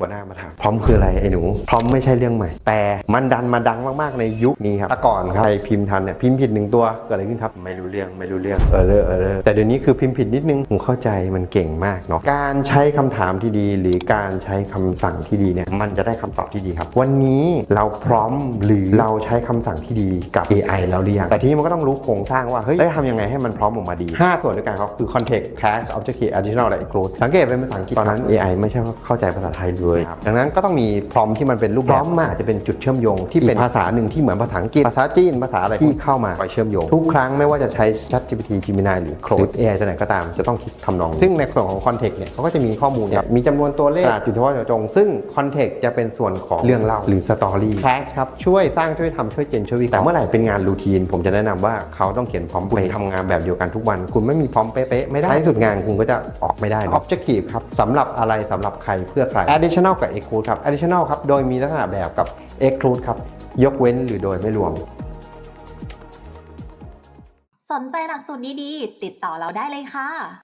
หัวหน้ามาถามพร้อมคืออะไรไอ้หนู พร้อมไม่ใช่เรื่องใหม่ แต่มันดันมาดังมากๆในยุคนี้ครับแต่ก่อนครับใครพิมพ์ทันเนี่ยพิมพ์ผิดหนึ่งตัวเกิดอะไรขึ้นครับ ไม่รู้เรื่องไม่รู้เรื่องเออเลอเออเลอแต่เดี๋ยวนี้คือพิมพ์ผิดนิดนึงผมเข้าใจมันเก่งมากเนาะการใช้คำถามที่ดี หรือการใช้คำสั่งที่ดีเนี่ยมันจะได้คำตอบที่ดีครับ วันนี้เราพร้อมหรือเราใช้คำสั่งที่ดีกับ AI แล้วหรือยังแต่ทีนี้มันก็ต้องรู้โครงสร้างว่าเฮ้ยได้ทำยังไงให้มันพร้อมออกมาดี 5 ส่วนด้วยกันครับคือ context task objective additional และ include สังเกตเป็นภาษาอังกฤษตอนนั้น AI ไม่ใช่ว่าเข้าใจภาษาไทยเลยครับดังนั้นก็ต้องมีพร้อมที่มันเป็นรูปแบบพร้อมมันอาจจะเป็นจุดเชื่อมโยงที่เป็นภาษาหนึ่งที่เหมือนภาษาอังกฤษภาษาจีนภาษาอะไรที่เข้ามาไปเชื่อมโยงทุกครั้งไม่ว่าจะใช้ ChatGPT Gemini หรือ Claude หรือ AI ตัวไหนก็ตามจะต้องคิดทำนอง ซึ่งในส่วนของ context เนี่ยเขาก็จะมีข้อมูลแบบมีจำนวนตัวเลขขนาดจุดเฉพาะเจาะจง ซึ่ง context จะเป็นส่วนของเรื่องเล่าหรือ story class ครับช่วยสร้างช่วยทำช่วยเจนช่วยวิเคราะห์แต่เมื่อไหร่เป็นงานรูทีน ผมจะแนะนำว่าเขาต้องเขียนพร้อมไปทำงานแบบเดียวกันทุกวัน คุณไม่มีพร้อมเป๊ะๆไม่ได้ท้ายสุดงานคุณก็จะออกไม่ได้ objective ครับสำหรับอะไรสำหรับใครเพื่อใคร additional กับ exclude ครับ additional ครับ โดยมีลักษณะแบบกับ exclude ครับ ยกเว้นหรือโดยไม่รวม สนใจหลักสูตรดีๆติดต่อเราได้เลยค่ะ